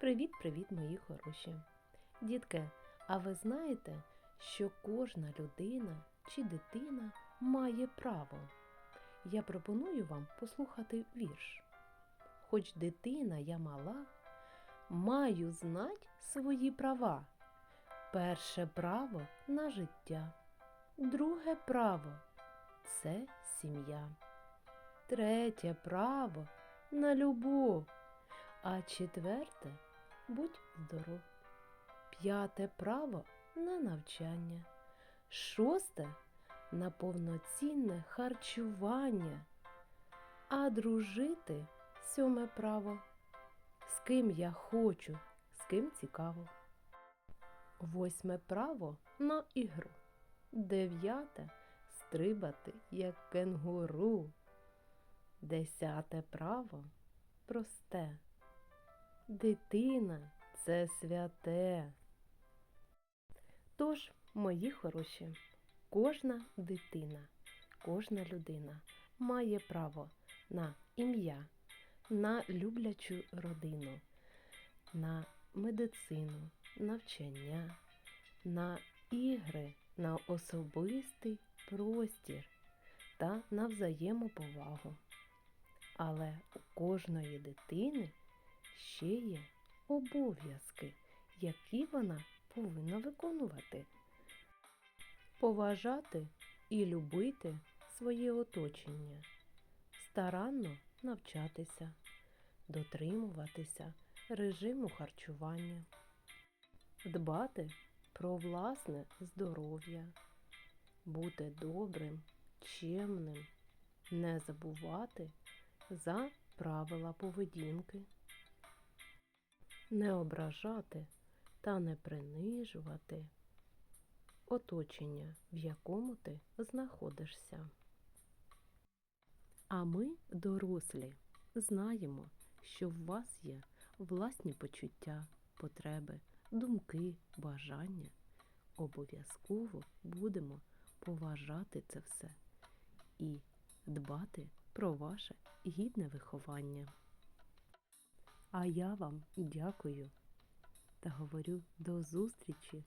Привіт-привіт, мої хороші! Дітки, а ви знаєте, що кожна людина чи дитина має право? Я пропоную вам послухати вірш. Хоч дитина я мала, маю знать свої права. Перше право на життя, друге право це сім'я. Третє право на любов, а четверте будь здоров. П'яте право на навчання. Шосте на повноцінне харчування. А дружити сьоме право. З ким я хочу, з ким цікаво. Восьме право на ігру. Дев'яте стрибати, як кенгуру. Десяте право просте. Дитина це святе. Тож, мої хороші, кожна дитина, кожна людина має право на ім'я, на люблячу родину, на медицину, навчання, на ігри, на особистий простір та на взаємоповагу. Але у кожної дитини ще є обов'язки, які вона повинна виконувати. Поважати і любити своє оточення, старанно навчатися, дотримуватися режиму харчування, дбати про власне здоров'я, бути добрим, чемним, не забувати за правила поведінки, не ображати та не принижувати оточення, в якому ти знаходишся. А ми, дорослі, знаємо, що в вас є власні почуття, потреби, думки, бажання. Обов'язково будемо поважати це все і дбати про ваше гідне виховання. А я вам дякую та говорю до зустрічі